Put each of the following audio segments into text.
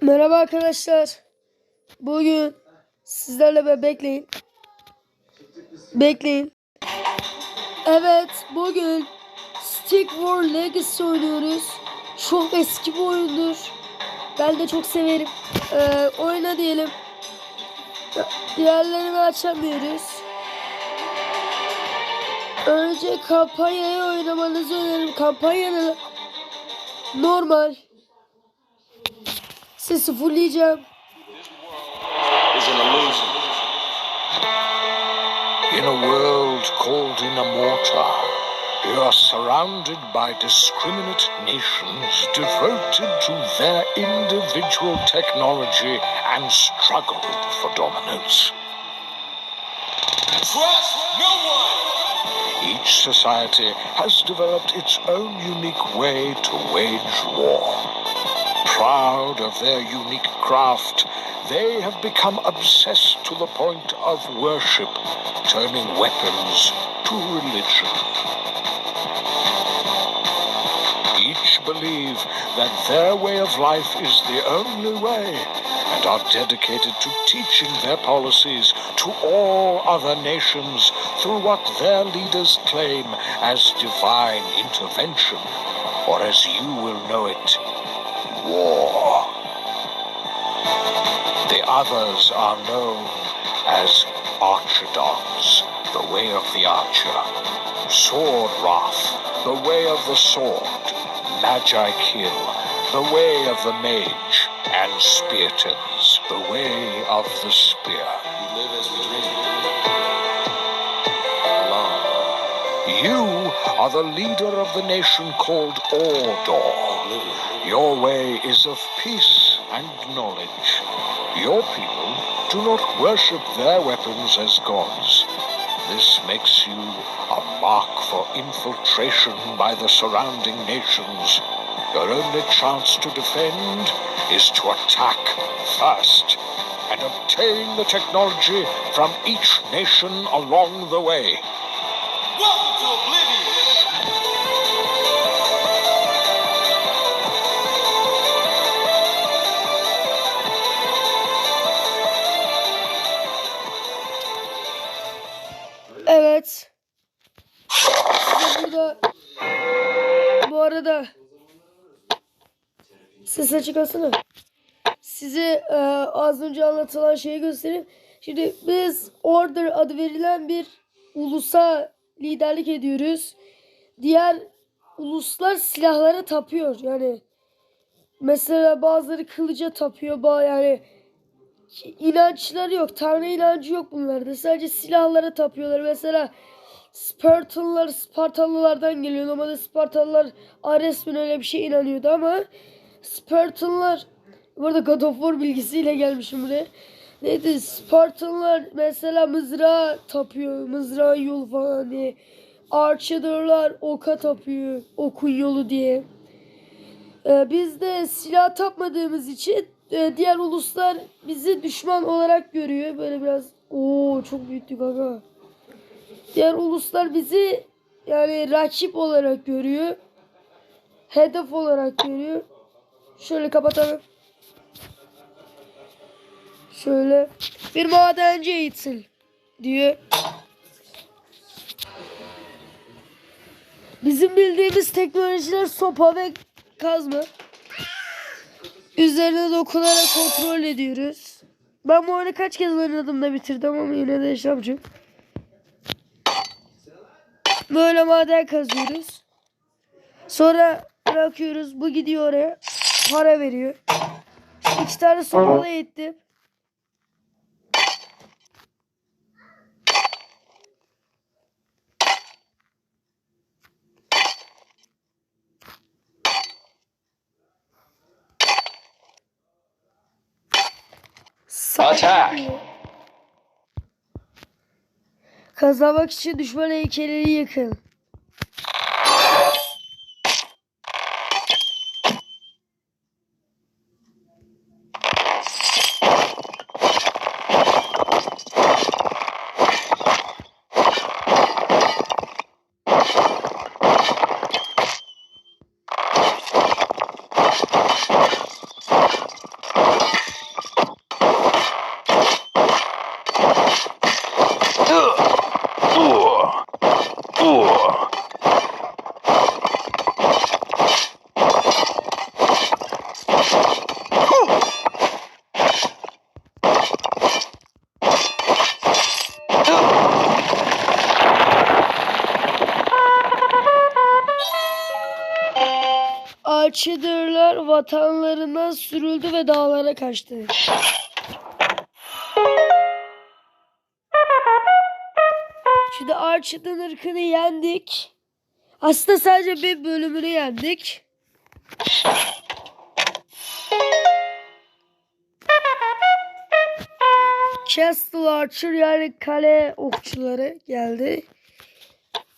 Merhaba arkadaşlar. Bugün sizlerle be bekleyin. Bekleyin. Evet bugün Stick War Legacy oynuyoruz. Çok eski bir oyundur. Ben de çok severim. Ee, oyna diyelim. Diğerlerini açamıyoruz. Önce kampanyayı oynamanızı öneririm. Kampanyanı normal. Sesi fullleyeceğim. is an illusion. In a world called Inamorta, you are surrounded by discriminate nations devoted to their individual technology and struggle for dominance. Trust no one. Each society has developed its own unique way to wage war. Proud of their unique craft, they have become obsessed to the point of worship, turning weapons to religion. Each believe that their way of life is the only way and are dedicated to teaching their policies to all other nations through what their leaders claim as divine intervention, or as you will know it, war. The others are known as Archidons, the way of the archer, Sword Wrath, the way of the sword, Magi Kill, the way of the mage, and Speartons, the way of the spear. We live as we dream. Alone. You are the leader of the nation called Ordor. Your way is of peace and knowledge. Your people do not worship their weapons as gods. This makes you a mark for infiltration by the surrounding nations. Your only chance to defend is to attack first and obtain the technology from each nation along the way. Oblivion. Evet. Burada bu arada ses açık alsana. Size e, az önce anlatılan şeyi göstereyim. Şimdi biz Order adı verilen bir ulusa liderlik ediyoruz. Diğer uluslar silahlara tapıyor. Yani mesela bazıları kılıca tapıyor. Yani inançları yok. Tanrı inancı yok bunlarda. Sadece silahlara tapıyorlar. Mesela Spartanlar Spartalılardan geliyor. Normalde Spartalılar Ares'in öyle bir şey inanıyordu ama Spartanlar burada God of War bilgisiyle gelmişim buraya. Neydi? Spartanlar mesela mızrağa tapıyor. Mızrağın yolu falan diye. Archer'lar oka tapıyor. Okun yolu diye. Ee, biz de silah tapmadığımız için e, diğer uluslar bizi düşman olarak görüyor. Böyle biraz o çok büyüktü gaga. Diğer uluslar bizi yani rakip olarak görüyor. Hedef olarak görüyor. Şöyle kapatalım. Şöyle bir madenci eğitim diyor. Bizim bildiğimiz teknolojiler sopa ve kazma. Üzerine dokunarak kontrol ediyoruz. Ben bu oyunu kaç kez oynadım da bitirdim ama yine de yapacağım. Böyle maden kazıyoruz. Sonra bırakıyoruz. Bu gidiyor oraya. Para veriyor. İki tane sopalı ettim. Attack. Kazanmak için düşman heykelleri yakın. Archidorlar vatanlarından sürüldü ve dağlara kaçtı. Şimdi Archidon ırkını yendik. Aslında sadece bir bölümünü yendik. Castle Archer yani kale okçuları geldi.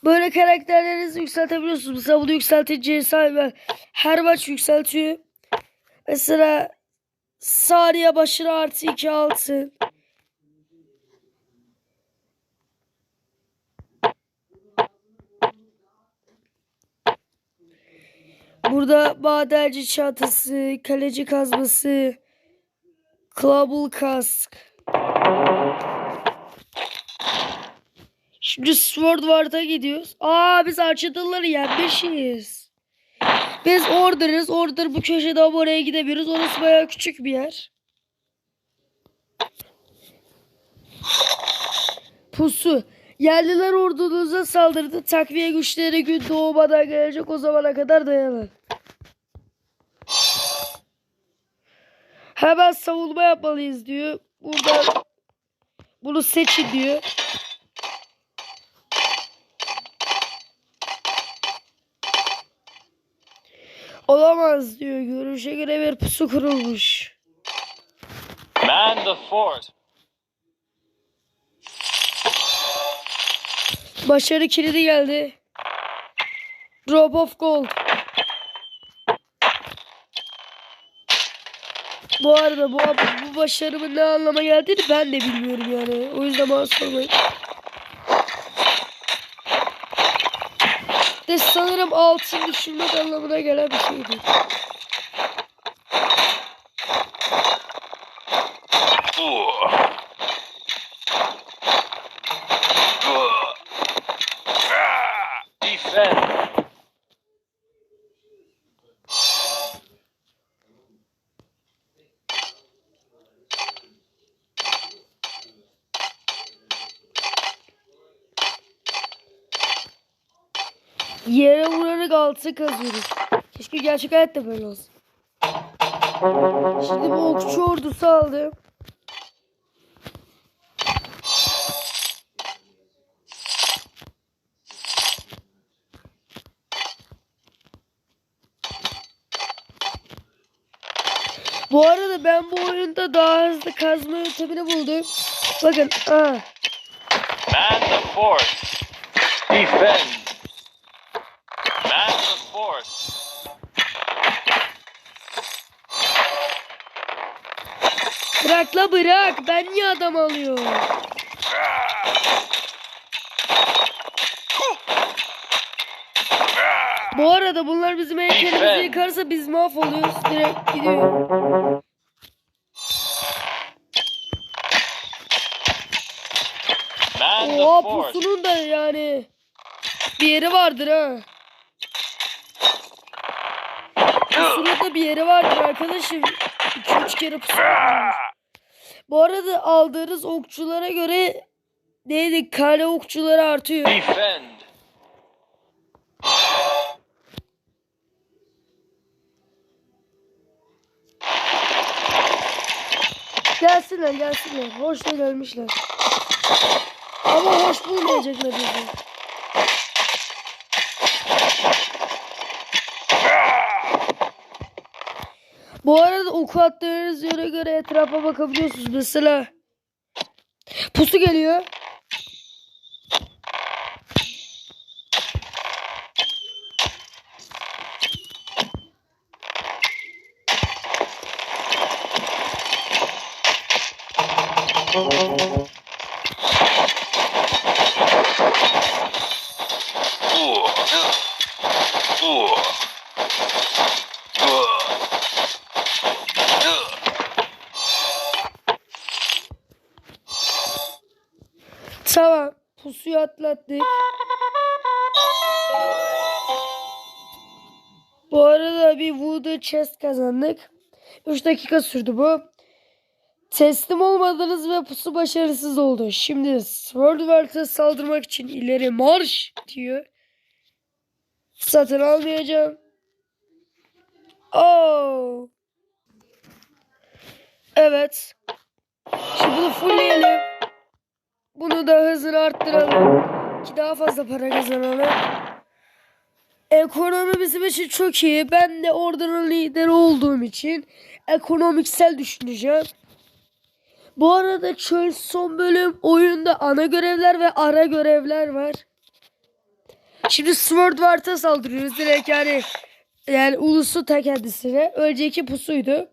Böyle karakterlerinizi yükseltebiliyorsunuz. Mesela bunu yükseltince sahibi her maç yükseltiyor. Mesela Sariye başına artı 2 altın. Burada madenci çantası, kaleci kazması, Clabul kask. Şimdi Sword Ward'a gidiyoruz. Aa biz Archidon'ları yenmişiz. Biz Order'ız. Order bu köşede ama oraya gidemiyoruz. Orası bayağı küçük bir yer. Pusu. Yerliler ordunuza saldırdı. Takviye güçleri gün doğmadan gelecek. O zamana kadar dayanın. Hemen savunma yapmalıyız diyor. Burada bunu seçin diyor. Olamaz diyor. Görüşe göre bir pusu kurulmuş. Man the fort. Başarı kilidi geldi. Drop of gold. Bu arada bu, bu başarımın ne anlama geldiğini ben de bilmiyorum yani. O yüzden bana sormayın. De sanırım altın düşürmek anlamına gelen bir şeydi. Defend. Yere altı kazıyoruz. Keşke gerçek hayatta böyle olsun. Şimdi bu okçu ordusu aldım. Bu arada ben bu oyunda daha hızlı kazma yöntemini buldum. Bakın. Aa. Man the fort. Defend. Bırak la bırak. Ben niye adam alıyorum? Bu arada bunlar bizim heykelimizi yıkarsa biz mahvoluyoruz. Direkt gidiyor. Oha pusunun da yani bir yeri vardır ha. Pusunun da bir yeri vardır arkadaşım. 2-3 kere pusu. Bu arada aldığınız okçulara göre neydi kale okçuları artıyor. Defend. Gelsinler gelsinler. Hoş da gelmişler. Ama hoş bulmayacaklar bizi. Bu arada oku attığınız yere göre etrafa bakabiliyorsunuz. Mesela pusu geliyor. Tamam. Pusuyu atlattık. Bu arada bir Voodoo Chest kazandık. 3 dakika sürdü bu. Teslim olmadınız ve pusu başarısız oldu. Şimdi Swordward'a saldırmak için ileri marş diyor. Satın almayacağım. Oo. Evet. Şimdi bunu fullleyelim. Bunu da hızını arttıralım. Ki daha fazla para kazanalım. Ekonomi bizim için çok iyi. Ben de ordunun lideri olduğum için ekonomiksel düşüneceğim. Bu arada çöl son bölüm oyunda ana görevler ve ara görevler var. Şimdi Swordward'a saldırıyoruz direkt yani yani ulusu ta kendisine. Önceki pusuydu.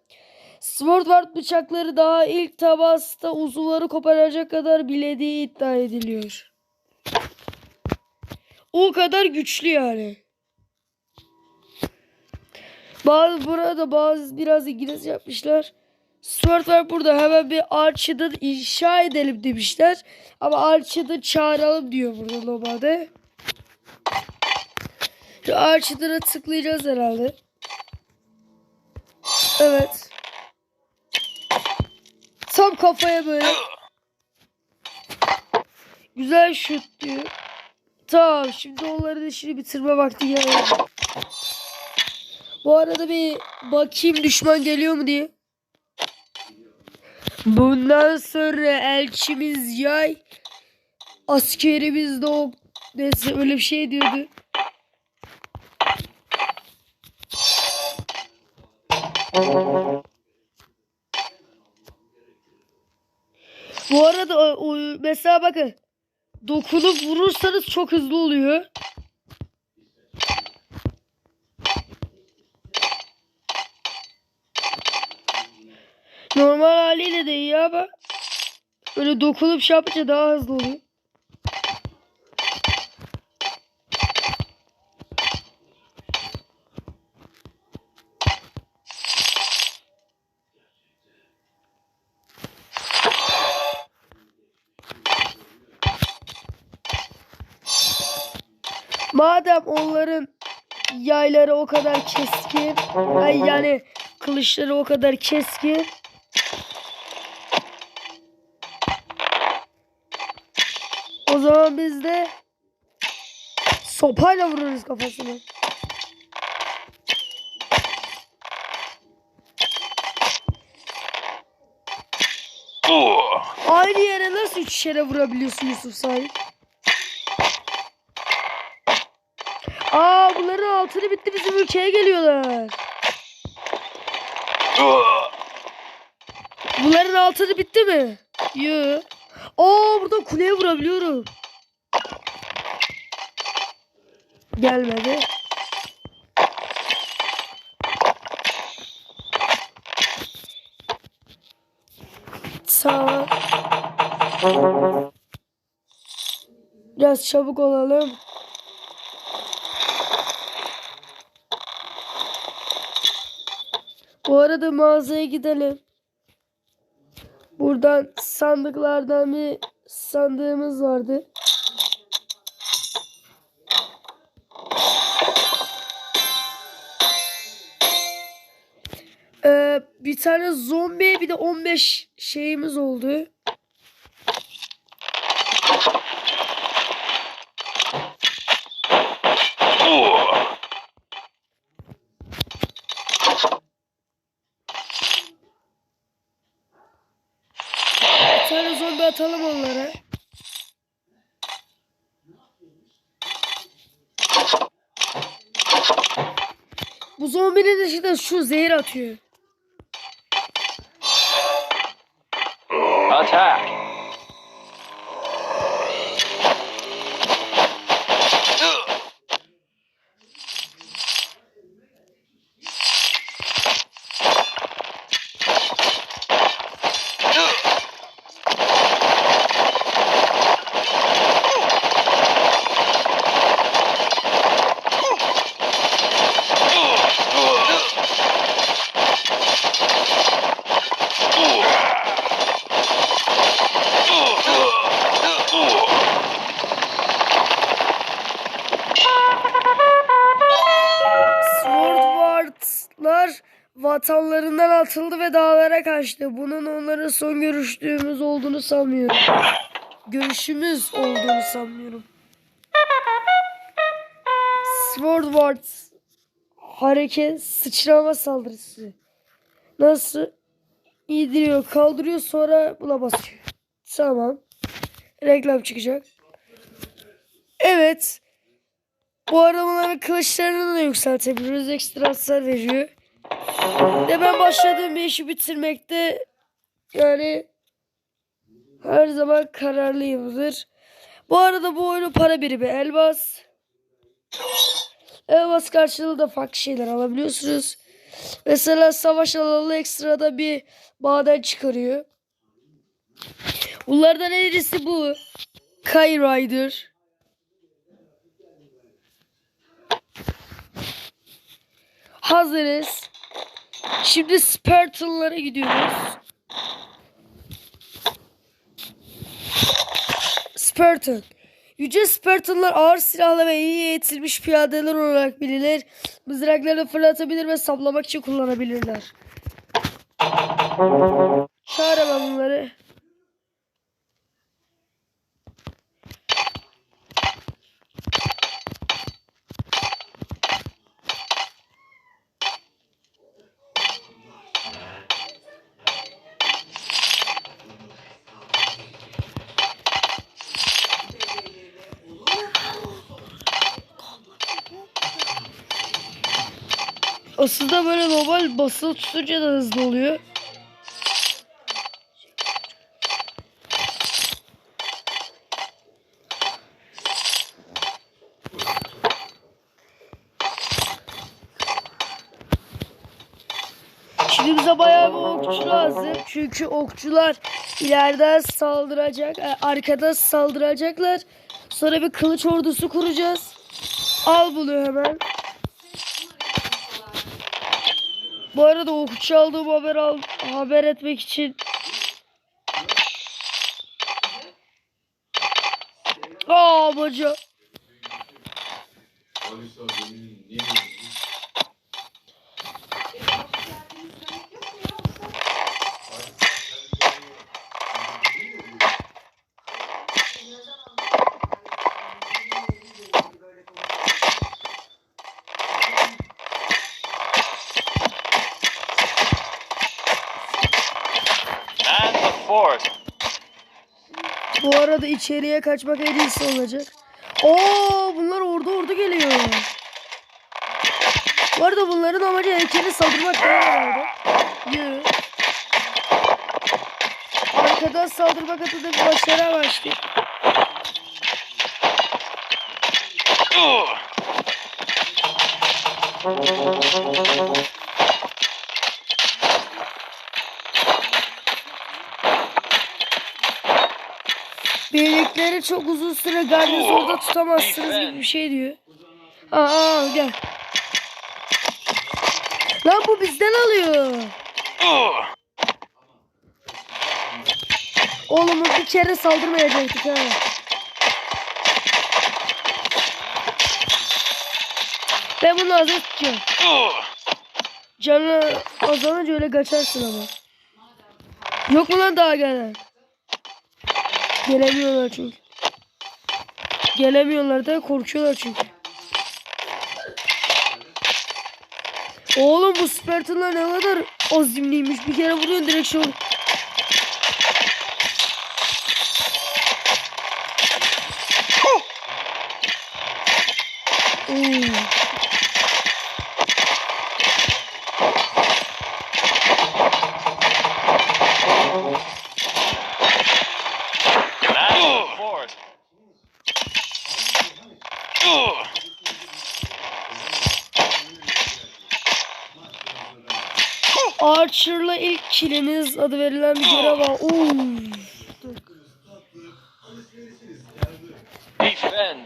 Swordward bıçakları daha ilk tabasta uzuvları koparacak kadar bilediği iddia ediliyor. O kadar güçlü yani. Bazı burada bazı biraz İngiliz yapmışlar. Swordward burada hemen bir Archer'ı inşa edelim demişler. Ama Archer'ı çağıralım diyor burada normalde. Şu Archer'ı tıklayacağız herhalde. Evet. Tam kafaya böyle. Güzel şut diyor. Tamam şimdi onların işini bitirme vakti geldi. Bu arada bir bakayım düşman geliyor mu diye. Bundan sonra elçimiz yay. Askerimiz de o. Neyse öyle bir şey diyordu. Bu arada o, o- mesela bakın. Dokunup vurursanız çok hızlı oluyor. Normal haliyle de iyi ama böyle dokunup şey daha hızlı oluyor. Madem onların yayları o kadar keskin, ay yani kılıçları o kadar keskin. O zaman biz de sopayla vururuz kafasını. Aynı yere nasıl üç kere vurabiliyorsun Yusuf sahip? Aa bunların altını bitti bizim ülkeye geliyorlar. Bunların altını bitti mi? Yoo. Aa burada kuleye vurabiliyorum. Gelmedi. Sağ. Biraz çabuk olalım. Bu arada mağazaya gidelim. Buradan sandıklardan bir sandığımız vardı. Ee, bir tane zombi bir de 15 şeyimiz oldu. Bir tane zombi atalım onlara. Bu zombinin dışında şu zehir atıyor. Attack. Atıldı ve dağlara kaçtı. Bunun onların son görüştüğümüz olduğunu sanmıyorum. Görüşümüz olduğunu sanmıyorum. Swordward hareket sıçrama saldırısı. Nasıl? İndiriyor, kaldırıyor sonra buna basıyor. Tamam. Reklam çıkacak. Evet. Bu arada bunların kılıçlarını da yükseltebiliyoruz. Ekstra hasar veriyor. Ve ben başladığım bir işi bitirmekte yani her zaman kararlıyımdır. Bu arada bu oyunun para birimi elmas. Elmas karşılığı da farklı şeyler alabiliyorsunuz. Mesela savaş alanı ekstrada bir maden çıkarıyor. Bunlardan en iyisi bu. Kai Rider. Hazırız. Şimdi Spartan'lara gidiyoruz. Spartan. Yüce Spartanlar ağır silahlı ve iyi eğitilmiş piyadeler olarak bilinir. Mızraklarını fırlatabilir ve saplamak için kullanabilirler. Çağır bunları. Aslında böyle normal basılı tutunca da hızlı oluyor. Şimdi bize bayağı bir okçu lazım. Çünkü okçular ileriden saldıracak, e, arkada saldıracaklar. Sonra bir kılıç ordusu kuracağız. Al bunu hemen. Bu arada okçu aldığım haber al, haber etmek için Aa baca. Bu arada içeriye kaçmak en iyisi olacak. Oo bunlar ordu ordu geliyor. Bu arada bunların amacı heykeli saldırmak değil herhalde. Yürü. Arkadan saldırmak adına bir başarı amaçlı. Ugh. Birlikleri çok uzun süre garnizonda tutamazsınız gibi bir şey diyor. Aa, gel. Lan bu bizden alıyor. Ugh. Oğlum bir kere saldırmayacaktık ha. Ben bunu hazır tutacağım. Ugh. Canı azalınca öyle kaçarsın ama. Yok mu lan daha gelen? Gelemiyorlar çünkü. Gelemiyorlar da korkuyorlar çünkü. Oğlum bu Spartanlar ne kadar azimliymiş. Bir kere vuruyorsun direkt şey olur. Oo. Man the fort. Ugh. Archer'la ilk kiliniz adı verilen bir görev var. Oo. Defend.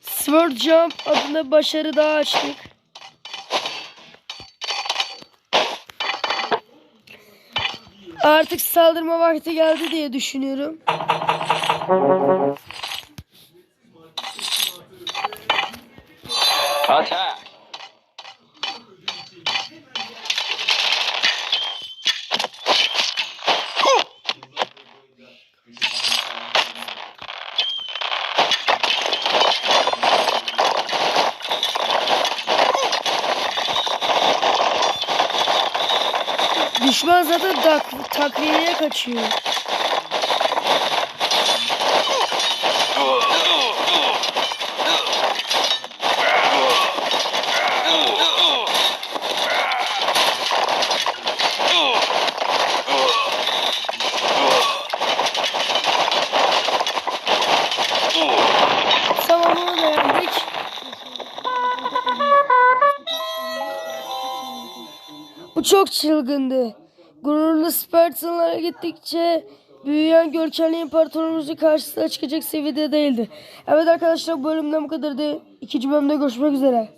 Sword Jump adına başarı daha açtık. Artık saldırma vakti geldi diye düşünüyorum. Attack. Düşman zaten tak, takviyeye kaçıyor. Çok çılgındı. Gururlu Spartanlara gittikçe büyüyen görkemli imparatorumuzun karşısına çıkacak seviyede değildi. Evet arkadaşlar bu bölümden bu kadardı. İkinci bölümde görüşmek üzere.